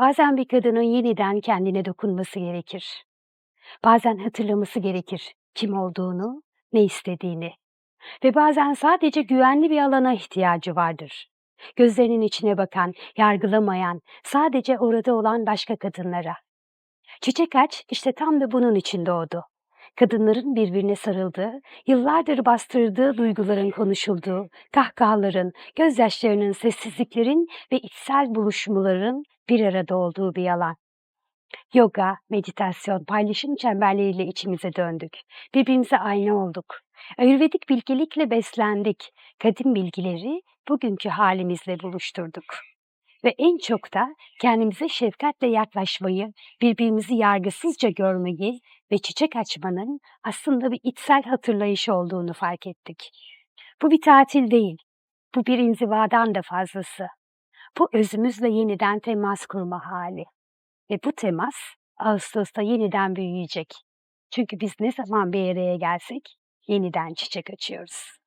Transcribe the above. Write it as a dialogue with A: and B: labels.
A: Bazen bir kadının yeniden kendine dokunması gerekir. Bazen hatırlaması gerekir kim olduğunu, ne istediğini. Ve bazen sadece güvenli bir alana ihtiyacı vardır. Gözlerinin içine bakan, yargılamayan, sadece orada olan başka kadınlara. Çiçek Aç işte tam da bunun için doğdu. Kadınların birbirine sarıldığı, yıllardır bastırdığı duyguların konuşulduğu, kahkahaların, gözyaşlarının, sessizliklerin ve içsel buluşmaların bir arada olduğu bir alan. Yoga, meditasyon, paylaşım çemberleriyle içimize döndük. Birbirimize ayna olduk. Ayurvedik bilgelikle beslendik. Kadim bilgileri bugünkü halimizle buluşturduk. Ve en çok da kendimize şefkatle yaklaşmayı, birbirimizi yargısızca görmeyi ve çiçek açmanın aslında bir içsel hatırlayış olduğunu fark ettik. Bu bir tatil değil, bu bir inzivadan da fazlası. Bu özümüzle yeniden temas kurma hali. Ve bu temas Ağustos'ta yeniden büyüyecek. Çünkü biz ne zaman bir araya gelsek yeniden çiçek açıyoruz.